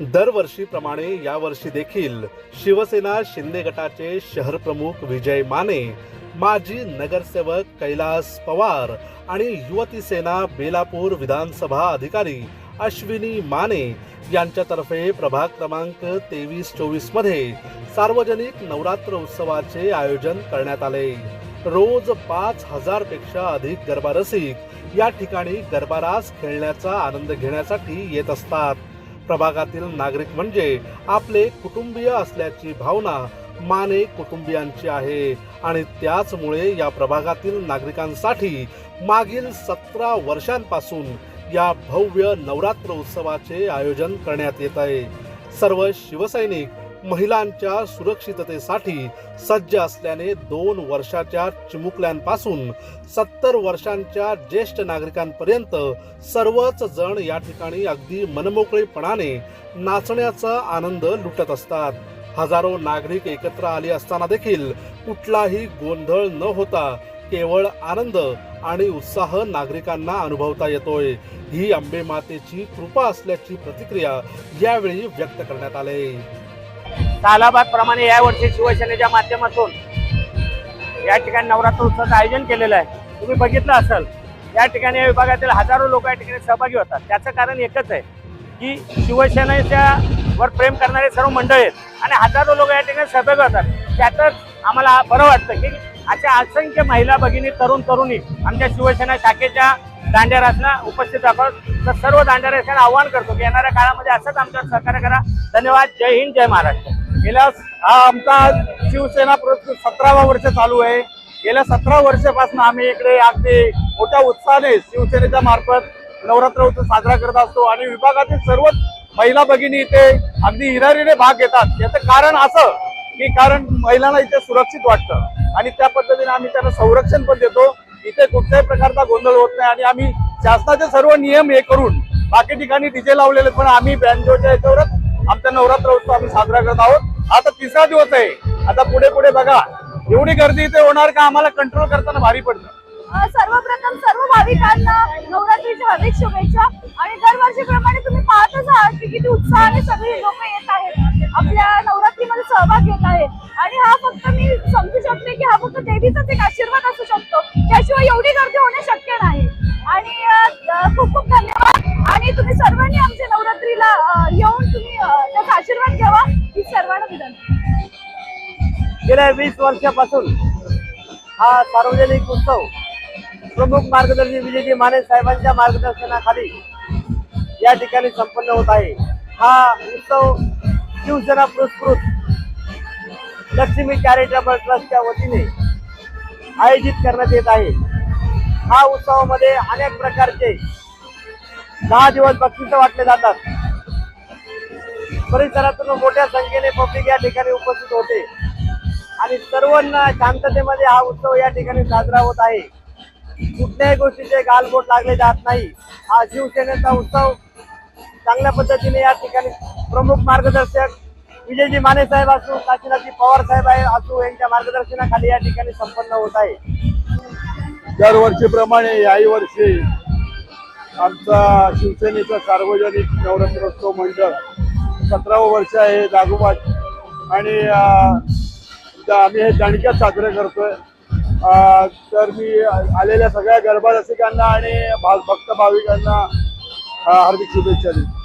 दरवर्षीप्रमाणे यावर्षी देखील शिवसेना शिंदे गटाचे शहर प्रमुख विजय माने माजी नगरसेवक कैलास पवार आणि युवती सेना बेलापूर विधानसभा अधिकारी अश्विनी माने यांच्यातर्फे प्रभाग क्रमांक तेवीस चोवीसमध्ये सार्वजनिक नवरात्र उत्सवाचे आयोजन करण्यात आले. रोज पाच हजारपेक्षा अधिक गरबा रसिक या ठिकाणी गरबारास खेळण्याचा आनंद घेण्यासाठी येत असतात. प्रभागातील नागरिक म्हणजे आपले कुटुंबीय असल्याची भावना माने कुटुंबियांची आहे. आणि त्याचमुळे या प्रभागातील नागरिकांसाठी मागील सतरा वर्षांपासून या भव्य नवरात्र उत्सवाचे आयोजन करण्यात येत आहे. सर्व शिवसैनिक महिलांच्या सुरक्षिततेसाठी सज्ज असल्याने दोन वर्षाच्या चिमुकल्यांपासून सत्तर वर्षांच्या ज्येष्ठ नागरिकांपर्यंत सर्वच जण या ठिकाणी अगदी मनमोकळेपणाने नाचण्याचा आनंद लुटत असतात. हजारो नागरिक एकत्र आले असताना देखील कुठलाही गोंधळ न होता केवळ आनंद आणि उत्साह नागरिकांना अनुभवता येतोय. ही आंबे मातेची कृपा असल्याची प्रतिक्रिया यावेळी व्यक्त करण्यात आली. सालाबाद प्रमाणे यावर्षी शिवसेनेच्या माध्यमातून या ठिकाणी नवरात्र उत्सवाचं आयोजन केलेलं आहे. तुम्ही बघितलं असाल या ठिकाणी या विभागातील हजारो लोक या ठिकाणी सहभागी होतात. त्याचं कारण एकच आहे की शिवसेनेच्या वर प्रेम करणारे सर्व मंडळ आहेत आणि हजारो लोक या ठिकाणी सहभागी होतात. त्यातच आम्हाला बरं वाटतं की अशा असंख्य महिला भगिनी तरुण तरुणी आमच्या शिवसेना शाखेच्या दांड्यारासना उपस्थित आहोत. तर सर्व दांड्यारासना आवाहन करतो की येणाऱ्या काळामध्ये असंच आमच्यावर सहकार्य करा. धन्यवाद. जय हिंद जय महाराष्ट्र. गेल्या हा आमचा शिवसेना प्रस्तुत सतरावा वर्ष चालू आहे. गेल्या सतरा वर्षापासून आम्ही इकडे अगदी मोठ्या उत्साहाने शिवसेनेच्या मार्फत नवरात्र उत्सव साजरा करत असतो आणि विभागातील सर्वच महिला भगिनी इथे अगदी हिरारीने भाग घेतात. याचं कारण असं की कारण महिलांना इथे सुरक्षित वाटतं आणि त्या पद्धतीने आम्ही त्यांना संरक्षण पण देतो. इथे कुठल्याही प्रकारचा गोंधळ होत नाही आणि आम्ही शासनाचे सर्व नियम हे करून बाकी ठिकाणी डीजे लावलेले पण आम्ही बँजोच्या याच्यावरच आमचा नवरात्र उत्सव आम्ही साजरा करत आहोत. आता तिसरा दिवस आहे. आता पुढे पुढे बघा. एवढी गर्दी इथे होणार का? आम्हाला कंट्रोल करताना भारी पडतं. सर्वप्रथम सर्व भाविकांना नवरात्रीच्या हार्दिक शुभेच्छा. आणि दरवर्षीप्रमाणे तुम्ही पाहतच आहात की किती उत्साहाने सगळी लोक येत आहेत. आपल्या नवरात्रीमध्ये सहभाग घेत आहेत. आणि हा फक्त मी समजू शकते की हा फक्त देवीचाच एक आशीर्वाद असू शकतो. त्याशिवाय एवढी गर्दी गेल्या वीस वर्षापासून हा सार्वजनिक उत्सव प्रमुख मार्गदर्शी विजयजी माने साहेबांच्या मार्गदर्शनाखाली या ठिकाणी संपन्न होत आहे. हा उत्सव शिवसेना पुरस्कृत लक्ष्मी चॅरिटेबल ट्रस्टच्या वतीने आयोजित करण्यात येत आहे. हा उत्सवामध्ये अनेक प्रकारचे दहा दिवस बक्षिसं वाटले जातात. परिसरातून मोठ्या संख्येने पब्लिक या ठिकाणी उपस्थित होते. आणि सर्वांना शांततेमध्ये हा उत्सव या ठिकाणी साजरा होत आहे. कुठल्याही गोष्टीचे गालबोट लागले जात नाही. हा शिवसेनेचा उत्सव चांगल्या पद्धतीने या ठिकाणी प्रमुख मार्गदर्शक विजयजी माने साहेब असू काशीनाथजी पवार साहेब आहे असू यांच्या मार्गदर्शनाखाली या ठिकाणी संपन्न होत आहे. दरवर्षीप्रमाणे याही वर्षी आमचा शिवसेनेचा सार्वजनिक नवरात्रोत्सव मंडळ सतरावं वर्ष आहे लागोपाठ आणि आम्ही हे दणक्यात साजरे करतोय. तर मी आलेल्या सगळ्या गरबा रसिकांना आणि भा- भक्त भाविकांना हार्दिक शुभेच्छा देतो.